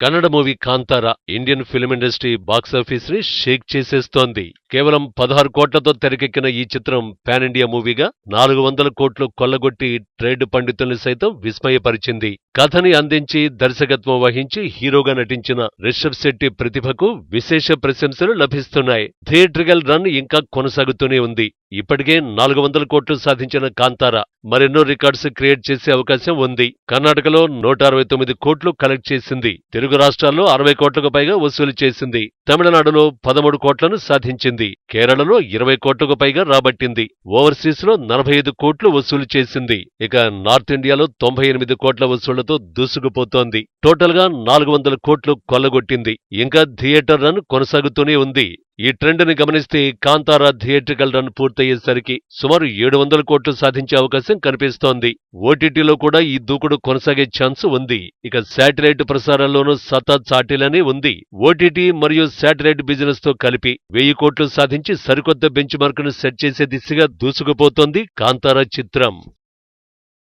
Kannada movie Kantara Indian film industry బాక్సాఫీస్ని shake చేసేస్తోంది. కేవలం పదహారు కోట్లతో తెరకెక్కిన ఈ చిత్రం పాన్ ఇండియా మూవీగా నాలుగు వందల కోట్లు కొల్లగొట్టి ట్రేడ్ పండితుల్ని సైతం విస్మయపరిచింది. కథని అందించి దర్శకత్వం వహించి హీరోగా నటించిన రిషబ్ శెట్టి ప్రతిభకు విశేష ప్రశంసలు లభిస్తున్నాయి. థియేట్రికల్ రన్ ఇంకా కొనసాగుతూనే ఉంది. ఇప్పటికే నాలుగు వందల కోట్లు సాధించిన కాంతారా మరెన్నో రికార్డ్స్ క్రియేట్ చేసే అవకాశం ఉంది. కర్ణాటకలో నూట అరవై తొమ్మిది కోట్లు కలెక్ట్ చేసింది. తెలుగు రాష్ట్రాల్లో అరవై కోట్లకు పైగా వసూలు చేసింది. తమిళనాడులో పదమూడు కోట్లను సాధించింది. కేరళలో ఇరవై కోట్లకు పైగా రాబట్టింది. ఓవర్సీస్లో నలభై ఐదు కోట్లు వసూలు చేసింది. ఇక నార్త్ ఇండియాలో తొంభై ఎనిమిది కోట్ల వసూళ్ళతో దూసుకుపోతోంది. టోటల్గా నాలుగు వందల కోట్లు కొల్లగొట్టింది. ఇంకా థియేటర్ రన్ కొనసాగుతూనే ఉంది. ఈ ట్రెండ్ని గమనిస్తే కాంతారా థియేట్రికల్ రన్ పూర్తయ్యేసరికి సుమారు ఏడు వందల కోట్లు సాధించే అవకాశం కనిపిస్తోంది. ఓటీటీలో కూడా ఈ దూకుడు కొనసాగే ఛాన్స్ ఉంది. ఇక శాటిలైట్ ప్రసారాల్లోనూ సత్తా చాటిలనే ఉంది. ఓటీటీ మరియు శాటిలైట్ బిజినెస్తో కలిపి వెయ్యి కోట్లు సాధించి సరికొత్త బెంచ్ మార్క్ను సెట్ చేసే దిశగా దూసుకుపోతోంది కాంతారా చిత్రం.